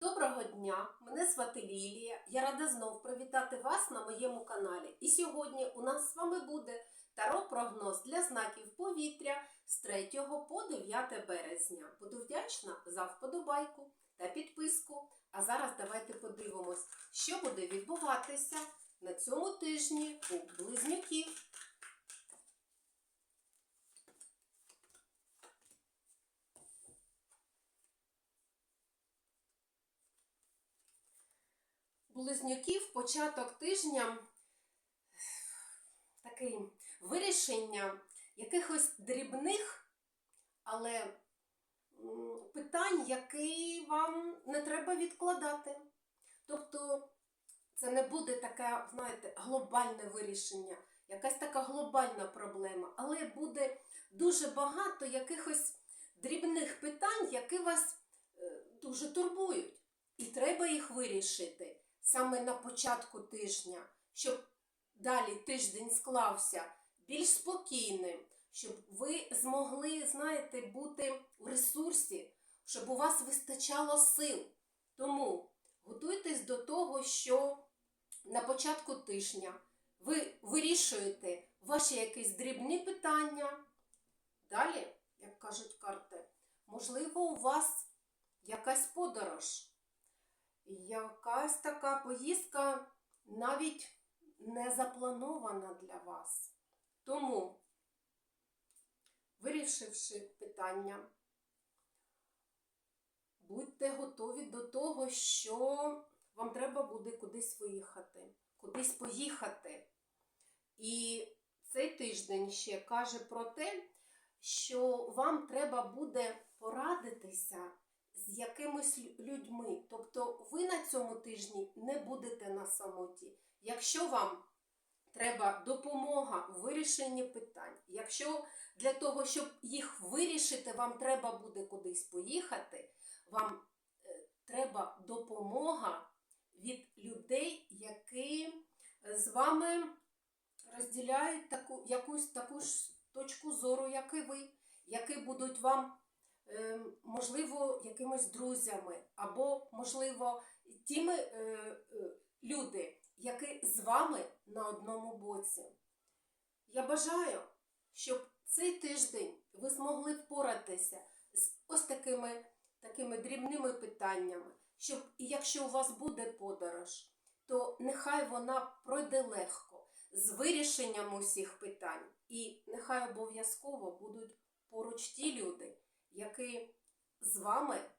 Доброго дня! Мене звати Лілія. Я рада знов привітати вас на моєму каналі. І сьогодні у нас з вами буде таро-прогноз для знаків повітря з 3 по 9 березня. Буду вдячна за вподобайку та підписку. А зараз давайте подивимось, що буде відбуватися на цьому тижні у близнюків. Близнюків початок тижня такий вирішення якихось дрібних, але питань, які вам не треба відкладати. Тобто це не буде таке, знаєте, глобальне вирішення, якась така глобальна проблема, але буде дуже багато якихось дрібних питань, які вас е, дуже турбують. І треба їх вирішити саме на початку тижня, щоб далі тиждень склався більш спокійним, щоб ви змогли, знаєте, бути у ресурсі, щоб у вас вистачало сил. Тому готуйтесь до того, що на початку тижня ви вирішуєте ваші якісь дрібні питання. Далі, як кажуть карти, можливо, у вас якась подорож якась така поїздка навіть не запланована для вас. Тому, вирішивши питання, будьте готові до того, що вам треба буде кудись виїхати, кудись поїхати. І цей тиждень ще каже про те, що вам треба буде порадитися з якимись людьми. Тобто ви на цьому тижні не будете на самоті. Якщо вам треба допомога в вирішенні питань, якщо для того, щоб їх вирішити, вам треба буде кудись поїхати, вам е, треба допомога від людей, які з вами розділяють таку, якусь таку ж точку зору, як і ви, які будуть вам е, можливо, якимись друзями, або, можливо, тими е, е, люди, які з вами на одному боці. Я бажаю, щоб цей тиждень ви змогли впоратися з ось такими, такими дрібними питаннями, щоб якщо у вас буде подорож, то нехай вона пройде легко з вирішенням усіх питань, і нехай обов'язково будуть поруч ті люди які з вами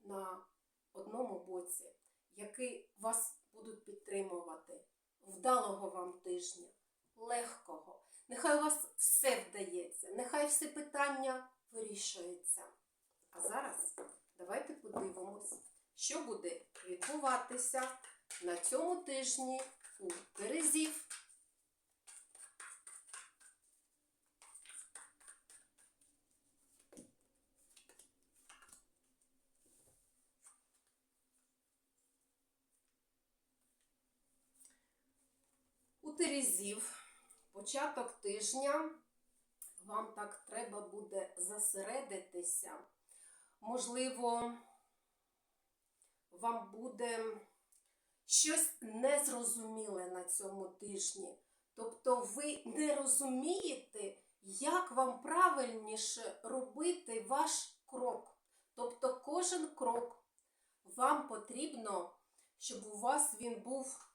на одному боці, які вас будуть підтримувати. Вдалого вам тижня, легкого. Нехай у вас все вдається, нехай всі питання вирішуються. А зараз давайте подивимось, що буде відбуватися на цьому тижні у Терезів. Терезів початок тижня вам так треба буде зосередитися. Можливо, вам буде щось незрозуміле на цьому тижні. Тобто ви не розумієте, як вам правильніше робити ваш крок. Тобто кожен крок вам потрібно, щоб у вас він був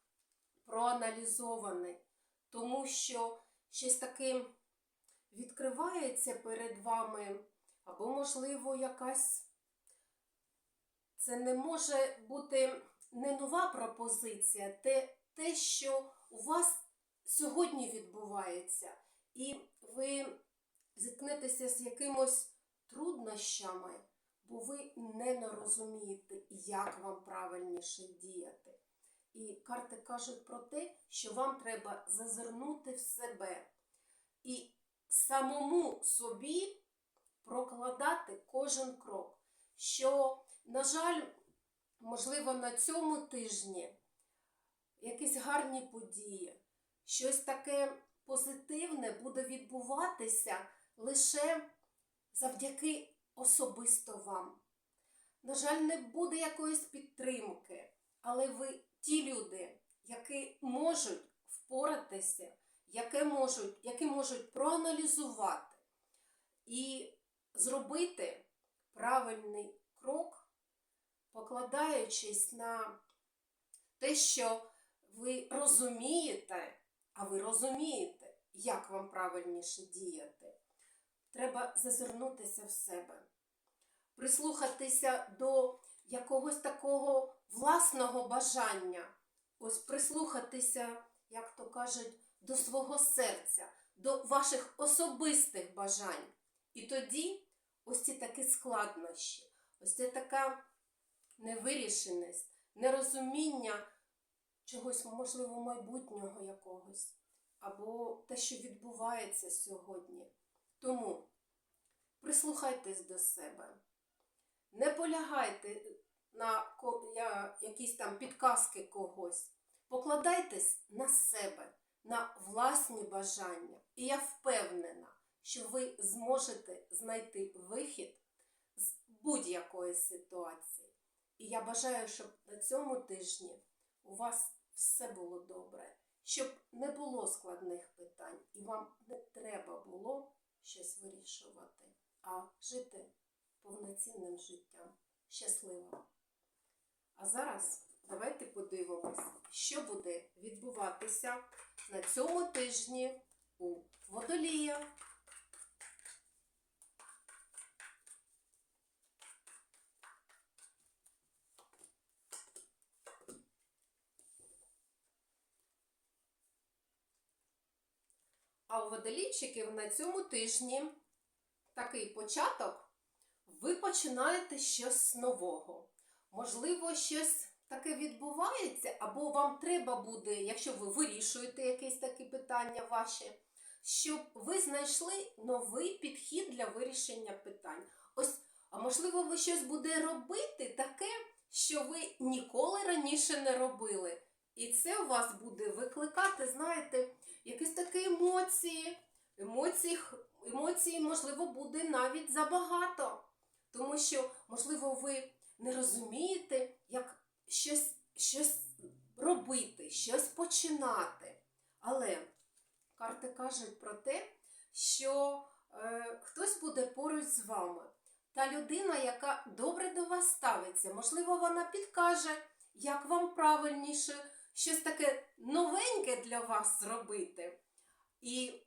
проаналізований, тому що щось таке відкривається перед вами, або, можливо, якась це не може бути не нова пропозиція, те, те, що у вас сьогодні відбувається, і ви зіткнетеся з якимось труднощами, бо ви не розумієте, як вам правильніше діяти. І карти кажуть про те, що вам треба зазирнути в себе і самому собі прокладати кожен крок. Що, на жаль, можливо, на цьому тижні якісь гарні події, щось таке позитивне буде відбуватися лише завдяки особисто вам. на жаль, не буде якоїсь підтримки, але ви ті люди, які можуть впоратися, які можуть, які можуть проаналізувати і зробити правильний крок, покладаючись на те, що ви розумієте, а ви розумієте, як вам правильніше діяти. Треба зазирнутися в себе, прислухатися до якогось такого власного бажання, ось прислухатися, як то кажуть, до свого серця, до ваших особистих бажань. І тоді ось ці такі складнощі, ось ця така невирішеність, нерозуміння чогось, можливо, майбутнього якогось, або те, що відбувається сьогодні. Тому прислухайтесь до себе, не полягайте на якісь там підказки когось, покладайтесь на себе, на власні бажання. І я впевнена, що ви зможете знайти вихід з будь-якої ситуації. І я бажаю, щоб на цьому тижні у вас все було добре, щоб не було складних питань і вам не треба було щось вирішувати, а жити повноцінним життям. Щасливо! А зараз давайте подивимось, що буде відбуватися на цьому тижні у водолія. А у водолійчиків на цьому тижні такий початок. Ви починаєте щось нового. Можливо, щось таке відбувається, або вам треба буде, якщо ви вирішуєте якісь такі питання ваші, щоб ви знайшли новий підхід для вирішення питань. Ось, а можливо, ви щось буде робити таке, що ви ніколи раніше не робили. І це у вас буде викликати, знаєте, якісь такі емоції. Х- емоції, можливо, буде навіть забагато. Тому що, можливо, ви не розумієте, як щось, щось робити, щось починати. Але карти кажуть про те, що е, хтось буде поруч з вами. Та людина, яка добре до вас ставиться, можливо, вона підкаже, як вам правильніше щось таке новеньке для вас зробити. І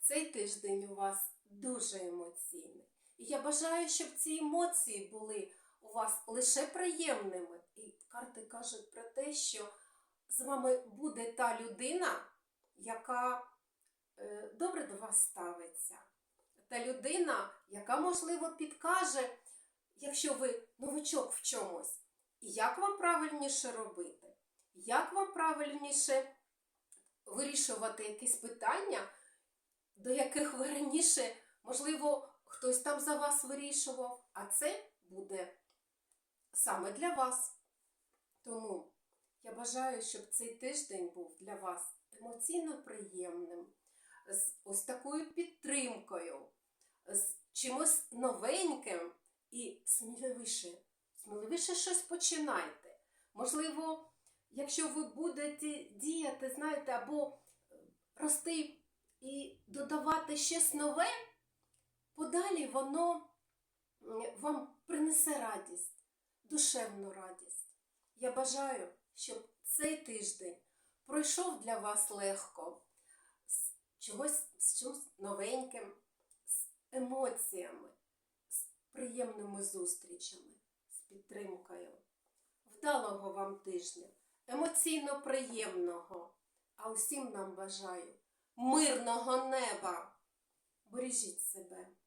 цей тиждень у вас дуже емоційний. І я бажаю, щоб ці емоції були у вас лише приємними. І карти кажуть про те, що з вами буде та людина, яка е, добре до вас ставиться. Та людина, яка, можливо, підкаже, якщо ви новичок в чомусь, як вам правильніше робити, як вам правильніше вирішувати якісь питання, до яких ви раніше, можливо, хтось там за вас вирішував, а це буде саме для вас. Тому я бажаю, щоб цей тиждень був для вас емоційно приємним, з ось такою підтримкою, з чимось новеньким і сміливіше. Сміливіше щось починайте. Можливо, якщо ви будете діяти, знаєте, або рости і додавати щось нове, подалі воно вам принесе радість, душевну радість. Я бажаю, щоб цей тиждень пройшов для вас легко, з чогось з чимось новеньким, з емоціями, з приємними зустрічами, з підтримкою. Вдалого вам тижня, емоційно приємного, а усім нам бажаю мирного неба. Бережіть себе.